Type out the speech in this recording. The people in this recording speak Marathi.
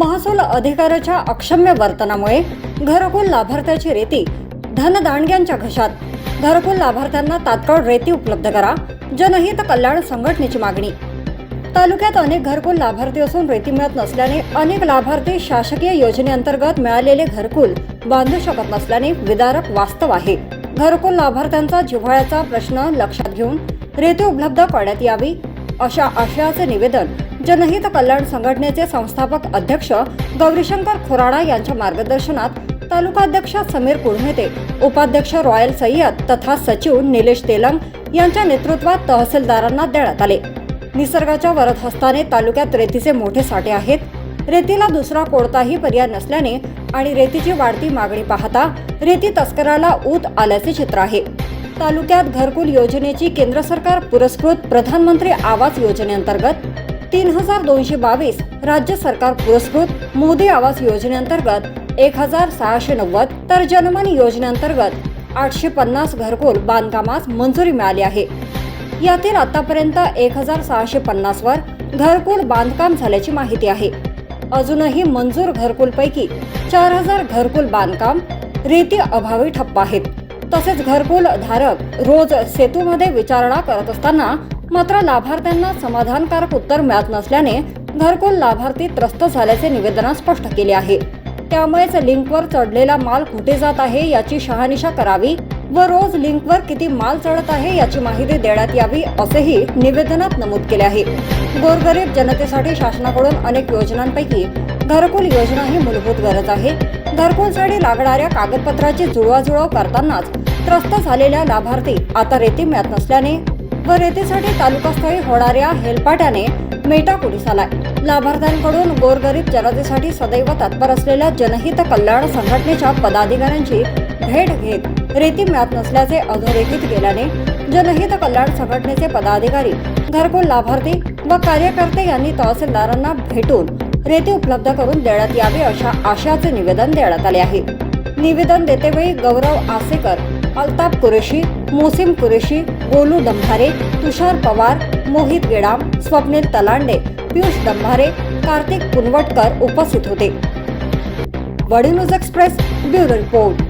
महसूल अधिकाऱ्याच्या अक्षम्य वर्तनामुळे घरकुल लाभार्थ्याची रेती धनदांडग्यांच्या घशात. घरकुल लाभार्थ्यांना तात्काळ रेती उपलब्ध करा. जनहित कल्याण संघटनेची मागणी. तालुक्यात अनेक घरकुल लाभार्थी असून रेती मिळत नसल्याने अनेक लाभार्थी शासकीय योजनेअंतर्गत मिळालेले घरकुल बांधू शकत नसल्याने विदारक वास्तव आहे. घरकुल लाभार्थ्यांचा जिव्हाळ्याचा प्रश्न लक्षात घेऊन रेती उपलब्ध करण्यात यावी अशा आशयाचे निवेदन जनहित कल्याण संघटनेचे संस्थापक अध्यक्ष गौरीशंकर खोराडा यांच्या मार्गदर्शनात तालुकाध्यक्ष समीर कुळमेते उपाध्यक्ष रॉयल सय्यद तथा सचिव निलेश तेलंग यांच्या नेतृत्वात तहसीलदारांना देण्यात आले. निसर्गाच्या वरदहस्ताने तालुक्यात रेतीचे मोठे साठे आहेत. रेतीला दुसरा कोणताही पर्याय नसल्याने आणि रेतीची वाढती मागणी पाहता रेती तस्कराला ऊत आल्याचे चित्र आहे. तालुक्यात घरकुल योजनेची केंद्र सरकार पुरस्कृत प्रधानमंत्री आवास योजनेअंतर्गत तीन हजार दोनशे बावीस राज्य सरकार पुरस्कृत मोदी आवास योजनेअंतर्गत एक हजार सहाशे नव्वद तर जनमन योजनेअंतर्गत आठशे पन्नास घरकुल बांधकामास मंजुरी मिळाली आहे. यातील आतापर्यंत एक हजार सहाशे पन्नास वर घरकुल बांधकाम झाल्याची माहिती आहे. अजूनही मंजूर घरकुलपैकी चार हजार घरकुल बांधकाम रेती अभावी ठप्प आहेत. तसेच घरकुल धारक रोज सेतूमध्ये विचारणा करत असताना मात्र लाभार्थ्यांना समाधानकारक उत्तर मिळत नसल्याने घरकुल लाभार्थी त्रस्त झाल्याचे निवेदनात स्पष्ट केले आहे. त्यामुळेच लिंकवर चढलेला माल कुठे जात आहे याची शहानिशा करावी व रोज लिंकवर किती माल चढत आहे याची माहिती देण्यात यावी असेही निवेदनात नमूद केले आहे. गोरगरीब जनतेसाठी शासनाकडून अनेक योजनांपैकी घरकुल योजना ही मूलभूत गरज आहे. घरकुलसाठी लागणाऱ्या कागदपत्राची जुळवाजुळव करतानाच त्रस्त झालेल्या लाभार्थी आता रेती मिळत नसल्याने व रेतीसाठी तालुकास्थळी होणाऱ्या हेलपाट्याने मेटा पोलीस आलाय. लाभार्थ्यांकडून गोरगरीब जनतेसाठी सदैव तत्पर असलेल्या जनहित कल्याण संघटनेच्या पदाधिकाऱ्यांची भेट घेत रेती मिळत नसल्याचे अधोरेखित केल्याने जनहित कल्याण संघटनेचे पदाधिकारी घरकुल लाभार्थी व कार्यकर्ते यांनी तहसीलदारांना भेटून रेती उपलब्ध करून देण्यात यावी अशा आशयाचे निवेदन देण्यात आले आहे. निवेदन देतेवेळी गौरव आसेकर अल्ताफ कुरेशी मोसिम कुरेशी गोलू दंभारे तुषार पवार मोहित गेडाम स्वप्नील तलांडे पियुष दंभारे कार्तिक पुनवटकर उपस्थित होते. वडी न्यूज एक्सप्रेस ब्युरो रिपोर्ट.